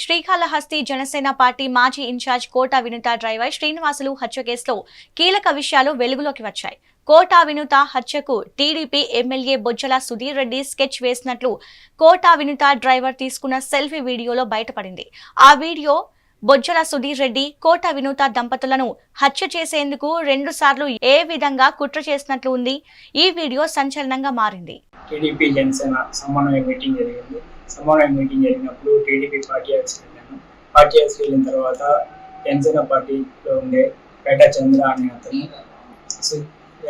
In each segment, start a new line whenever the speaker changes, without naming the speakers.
Srikalahasti Janasena party మాజీ incharge Kota Vinutha driver Srinivasulu హత్య కేసులో కీలక విషయాలు వెలుగులోకి వచ్చాయి. కోటా వినుత హత్యకు TDP MLA Bojjala Sudheer Reddy sketch వేసినట్లు కోటా వినుత డ్రైవర్ తీసుకున్న సెల్ఫీ వీడియోలో బయటపడింది. ఆ వీడియో బొజ్జల సుధీర్ రెడ్డి కోట వినూత దంపతులను హత్య చేసేందుకు రెండు సార్లు ఏ విధంగా కుట్ర చేసినట్లు ఉంది. ఈ వీడియో సంచలనంగా మారింది.
టీడీపీ జనసేన సమన్వయ మీటింగ్ జరిగింది. సమన్వయ మీటింగ్ జరిగినప్పుడు టీడీపీ పార్టీ ఆఫీస్కి వెళ్ళాను పార్టీ ఆఫీస్కి వెళ్ళిన తర్వాత జనసేన పార్టీలో ఉండే పేట చంద్ర అనే అతను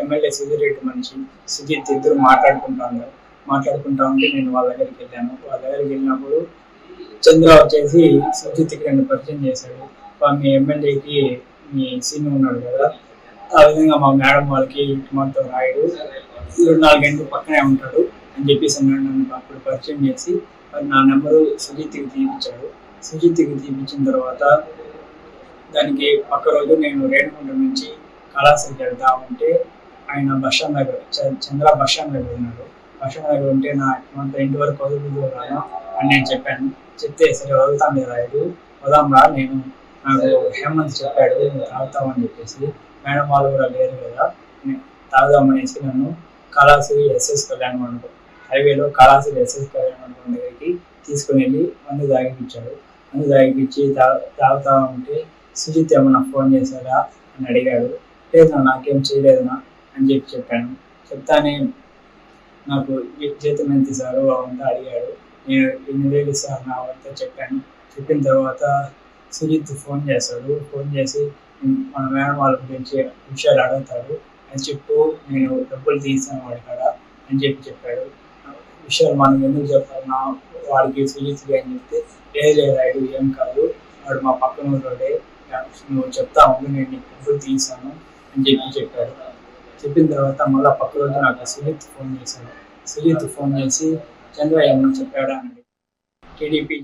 ఎమ్మెల్యే సుధీర్ రెడ్డి మనిషి సుజిత్ ఇద్దరు మాట్లాడుకుంటా ఉన్నారు. మాట్లాడుకుంటా ఉంటే నేను వాళ్ళ దగ్గరికి వెళ్ళాను. వాళ్ళ దగ్గరికి వెళ్ళినప్పుడు చంద్ర వచ్చేసి సుజిత్కి నన్ను పరిచయం చేశాడు. మీ ఎమ్మెల్యేకి మీ సీన్ ఉన్నాడు కదా ఆ విధంగా మా మేడం వాళ్ళకి మాతో రాయుడు. నాలుగు గంటలు పక్కనే ఉంటాడు అని చెప్పేసి అన్నాడు నన్ను అప్పుడు పరిచయం చేసి నా నెంబరు సుజిత్కి తీపించాడు సుజిత్కి తీపించిన తర్వాత దానికి పక్క రోజు నేను రేణుగుంట నుంచి కళాశాలకి వెళ్దామంటే ఆయన బస్ స్టాండ్ దగ్గర చంద్ర బస్ స్టాండ్ దగ్గర ఉన్నాడు బస్ స్టాండ్ దగ్గర ఉంటే నా అంత ఇంటి వరకు వదులుతూ రాను అని నేను చెప్పాను. చెప్తే సరే వదులుతాను లేదా ఇది వదాం రా నేను నాకు హేమంత్ చెప్పాడు తాగుతామని చెప్పేసి. మేడం వాళ్ళు కూడా లేరు కదా తాగుదామనేసి నన్ను కళాశ్రీ ఎస్ఎస్ కళ్యాణ్ మండపం హైవేలో కళాశ్రీ ఎస్ఎస్ కళ్యాణ దగ్గరికి తీసుకుని వెళ్ళి మందు తాగిపించాడు. మందు తాగిపించి తా తాగుతా ఉంటే సుజిత్ ఏమన్నా ఫోన్ చేశారా అని అడిగాడు. లేదు నాకేం చేయలేదునా? అని చెప్పి చెప్పాను. చెప్తానే నాకు జీతం ఎంత ఇస్తారు అవంతా అడిగాడు. నేను ఎన్ని వేలు ఇస్తాను నా అంతా చెప్పాను. చెప్పిన తర్వాత సుజిత్ ఫోన్ చేస్తాడు. ఫోన్ చేసి మన మేడం వాళ్ళ గురించి విషయాలు అడుగుతాడు. అని చెప్పు నేను డబ్బులు తీసాను వాడి అని చెప్పి చెప్పాడు. విషయాలు మనం ఎందుకు చెప్పాలి? నా వాడికి సుజిత్కి అని చెప్తే లేదు రైడ్ ఏం కాదు. వాడు మా పక్కన ఊరోడే నువ్వు చెప్తా ఉండు నేను నీకు డబ్బులు తీసాను అని చెప్పి చెప్పాడు. చెప్పిన తర్వాత మళ్ళీ పక్క రోజు నాకు సుజిత్ ఫోన్ చేశాడు. సుజిత్ ఫోన్ చేసి చంద్ర ఏమన్నా చెప్పాడా? అండి టీడీపీ